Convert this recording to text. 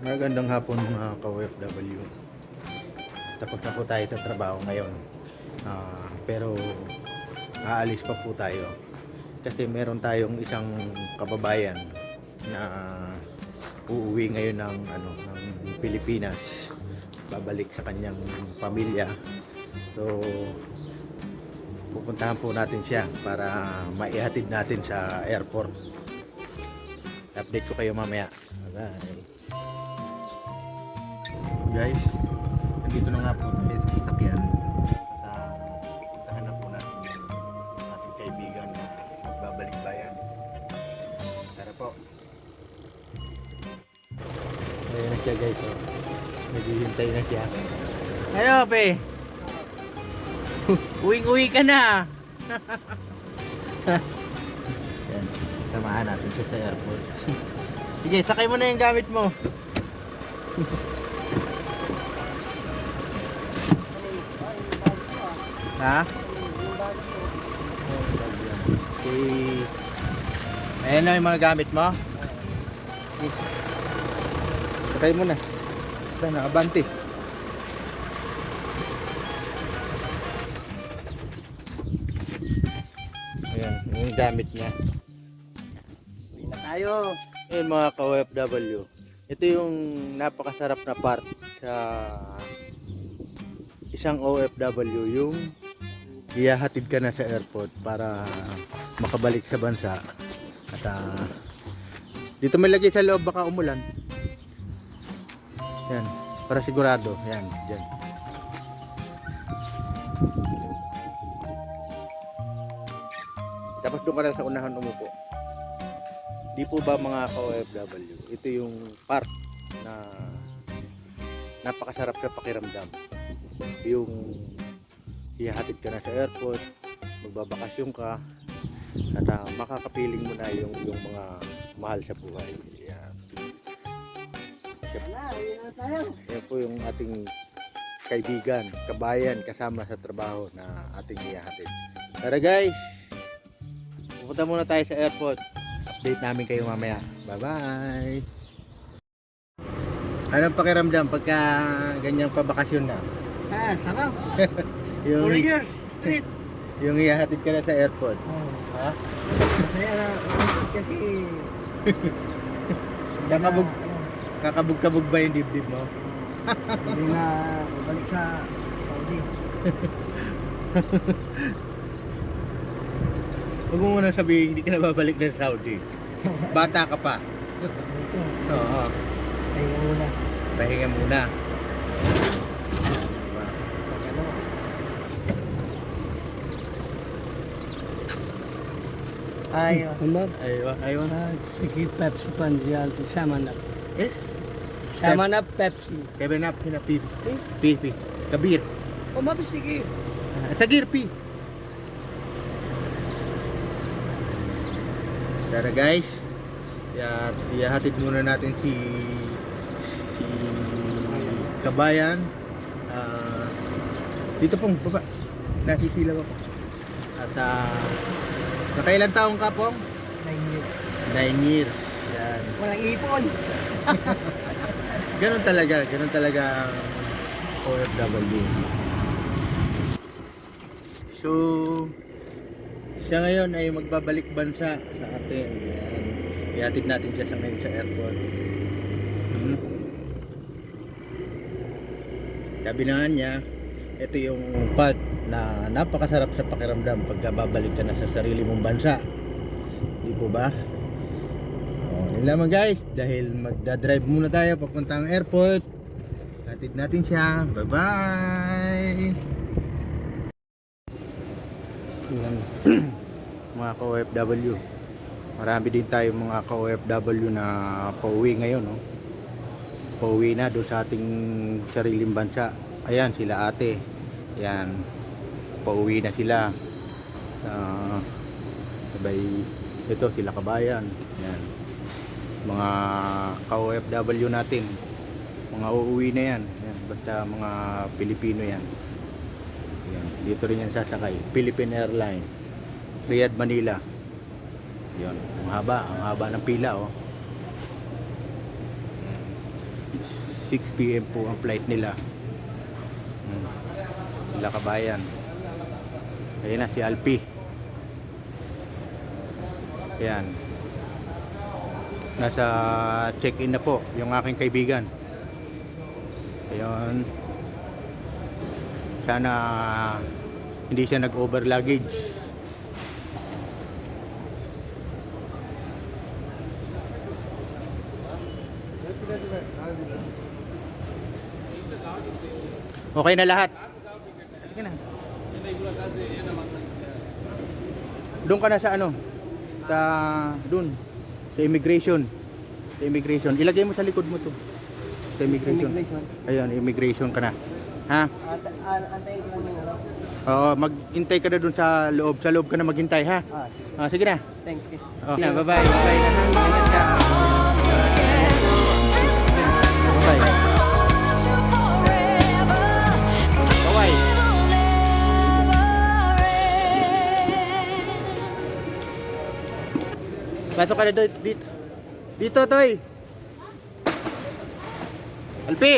Magandang hapon mga ka-OFW. Tapos na po tayo sa trabaho ngayon. Ah, pero aalis pa po tayo. Kasi meron tayong isang kababayan na uuwi ngayon ng ano ng Pilipinas. Babalik sa kanyang pamilya. So pupuntahan po natin siya para maihatid natin sa airport. Update ko kayo mamaya. Bye guys. Nandito na nga po tayo sa sasakyan. At uh, puntahan na po natin yung ating kaibigan na magbabalik bayan. Tara po. Ayun na siya guys oh. naghihintay na siya. Ano pe? Uwing uwi ka na. Yan samahan natin siya sa airport. Sige sakay mo na yung gamit mo Ha? Okay. Ayan na yung mga gamit mo. Yes. Sakay mo na. Ito na, abante. Ayan, yung gamit niya. Uwi na tayo. Eh mga ka-OFW, ito yung napakasarap na part sa isang OFW yung iyahatid ka na sa airport para makabalik sa bansa. At ah, dito may lagay sa loob baka umulan. Yan para sigurado. Yan dyan. Tapos doon ka sa unahan umupo. Di po ba mga ka-OFW ito yung part na napakasarap sa pakiramdam? Yung ihahatid ka na sa airport magbabakasyon ka at ah, makakapiling mo na yung, yung mga mahal sa buhay. Yan. Yan po yung ating kaibigan, kabayan kasama sa trabaho na ating ihahatid. Tara guys! Pupunta muna tayo sa airport. Update namin kayo mamaya. Bye bye Anong pakiramdam pagka ganyang pabakasyon na? Ah, sarap. Yung, Coolers, street. yung ihahatid ka na sa airport. Oh, Ha? na. Kasi... Kakabog, Ano, kakabog-kabog ba yung dibdib mo? Hindi na balik sa Saudi. Huwag mo muna sabihin, hindi ka na babalik na sa Saudi. Bata ka pa. Ito, Oo. ay una. Pahinga muna. Ayos. Umar, Aywa, aywa. ah, sige, Pepsi Pandial, Seven Up. Yes. Seven Up, Pepsi. Seven up, hina pi. Pi, pi. Kabir. Umar, sige. Ah, Sagir, pi. Tara guys. Ya, ihahatid muna natin si si Kabayan. Ah, dito pong baba. Nasisilaw ako. At ah, nakailan taong ka pong? Nine years. 9 years. Yan. Walang ipon. Ganun talaga, ganun talaga ang OFW. So, siya ngayon ay magbabalik bansa sa atin. Yan. Ihatid natin siya sa ngayon sa airport. Hmm. Sabi na niya, ito yung part na napakasarap sa pakiramdam pagka babalik ka na sa sarili mong bansa. Di po ba? Oh, yun lamang guys, dahil magdadrive muna tayo papuntang airport. Hatid natin siya. Bye-bye! Yan. mga ka-OFW. Marami din tayo mga ka-OFW na pauwi ngayon. No? Pauwi na doon sa ating sariling bansa. Ayan, sila ate. Ayan. Pauwi na sila. Sa sabay ito sila kabayan. Ayan mga ka-OFW natin mga uuwi na yan, yan basta mga Pilipino yan. yan dito rin yan sasakay Philippine Airlines Riyadh Manila yun ang haba ang haba ng pila oh 6pm po ang flight nila. Sila kabayan. Ayun na si Alpi. Ayan. Nasa check-in na po yung aking kaibigan. Ayun. Sana hindi siya nag-over luggage. Okay na lahat. Sige na. Doon ka na sa ano? Sa doon. Sa immigration. Sa immigration. Ilagay mo sa likod mo to. Sa immigration. Immigration. Ayun, immigration ka na. Ha? Antayin ko lang yung Oo, maghintay ka na doon sa loob. Sa loob ka na maghintay, ha? Ah, sige. Ah, sige na. Thank you. Oh, na, bye-bye. Bye-bye na. Ingat ka. Pasok ka na doon. Dito. Dito, Toy. Alpi!